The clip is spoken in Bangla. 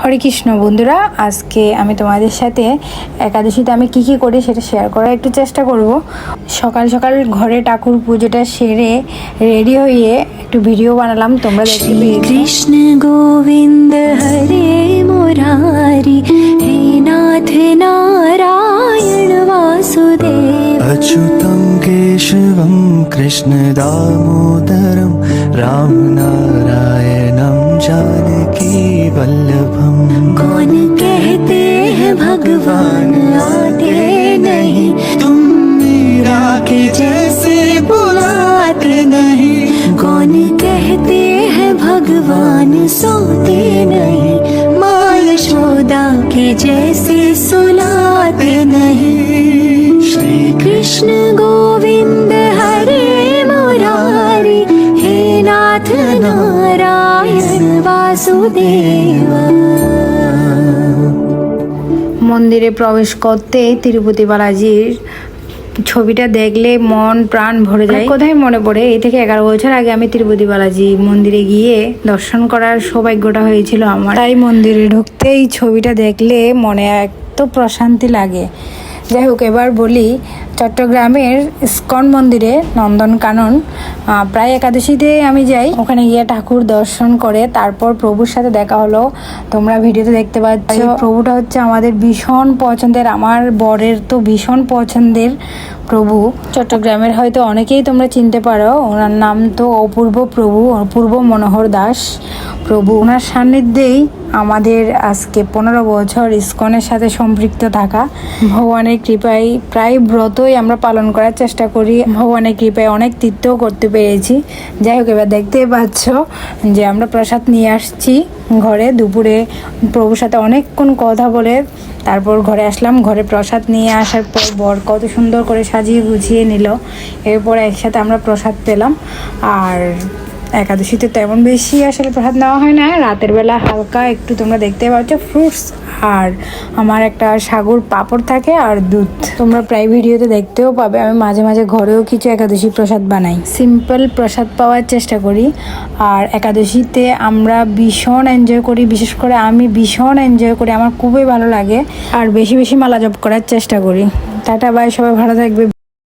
হরে কৃষ্ণ বন্ধুরা আজকে আমি তোমাদের সাথে একাদশীতে আমি কি কি করি সেটা শেয়ার করার একটু চেষ্টা করব। সকাল সকাল ঘরে ঠাকুর পুজোটা সেরে রেডি হয়ে একটু ভিডিও বানালাম তোমরা দেখবে কৃষ্ণ গোবিন্দ হরে মুরারি হে নাথ নারায়ণ বাসুদেব। অচ্যুতম কেশবম कृष्णदामोदरं रामनारायणं जानकी वल्लभम् कौन कहते हैं भगवान आते नहीं? तुम मीरा के जैसे बुलाते नहीं। कौन कहते हैं भगवान सोते नहीं? माँ यशोदा के जैसे মন্দিরে প্রবেশ করতে তিরুপতি বালাজির ছবিটা দেখলে মন প্রাণ ভরে যায়। মানে কোথায় মনে পড়ে? এই থেকে এগারো বছর আগে আমি তিরুপতি বালাজি মন্দিরে গিয়ে দর্শন করার সৌভাগ্যটা হয়েছিল আমার। তাই মন্দিরে ঢুকতে এই ছবিটা দেখলে মনে এক তো প্রশান্তি লাগে। যাই হোক এবার বলি চট্টগ্রামের ইস্কন মন্দিরে নন্দনকানন প্রায় একাদশীতে আমি যাই। ওখানে গিয়ে ঠাকুর দর্শন করে তারপর প্রভুর সাথে দেখা হলো। তোমরা ভিডিওতে দেখতে পাচ্ছ। প্রভুটা হচ্ছে আমাদের ভীষণ পছন্দের আমার বরের তো ভীষণ পছন্দের প্রভু। চট্টগ্রামের। হয়তো অনেকেই তোমরা চিনতে পারো। ওনার নাম তো অপূর্ব প্রভু অপূর্ব মনোহর দাস প্রভু। ওনার সান্নিধ্যেই আমাদের আজকে পনেরো বছর ইস্কনের সাথে সম্পৃক্ত থাকা। ভগবানের কৃপায় প্রায় ব্রতই আমরা পালন করার চেষ্টা করি। ভগবানের কৃপায় অনেক তীর্থও করতে পেরেছি। যাই হোক, এবার দেখতেই পাচ্ছ যে আমরা প্রসাদ নিয়ে আসছি ঘরে। দুপুরে প্রভুর সাথে অনেকক্ষণ কথা বলে তারপর ঘরে আসলাম। ঘরে প্রসাদ নিয়ে আসার পর বর কত সুন্দর করে সাজিয়ে গুছিয়ে নিল। এরপর একসাথে আমরা প্রসাদ পেলাম। আর একাদশীতে তেমন বেশি আসলে প্রসাদ নেওয়া হয় না। রাতের বেলা হালকা একটু তোমরা দেখতে পাচ্ছ ফ্রুটস আর আমার একটা সাগর পাপড় থাকে আর দুধ। তোমরা প্রায় ভিডিওতে দেখতেও পাবে, আমি মাঝে মাঝে ঘরেও কিছু একাদশী প্রসাদ বানাই। সিম্পল প্রসাদ পাওয়ার চেষ্টা করি। আর একাদশীতে আমরা ভীষণ এনজয় করি, বিশেষ করে আমি ভীষণ এনজয় করি, আমার খুবই ভালো লাগে। আর বেশি বেশি মালা জপ করার চেষ্টা করি। টাটা বাই সবাই ভালো থাকবে।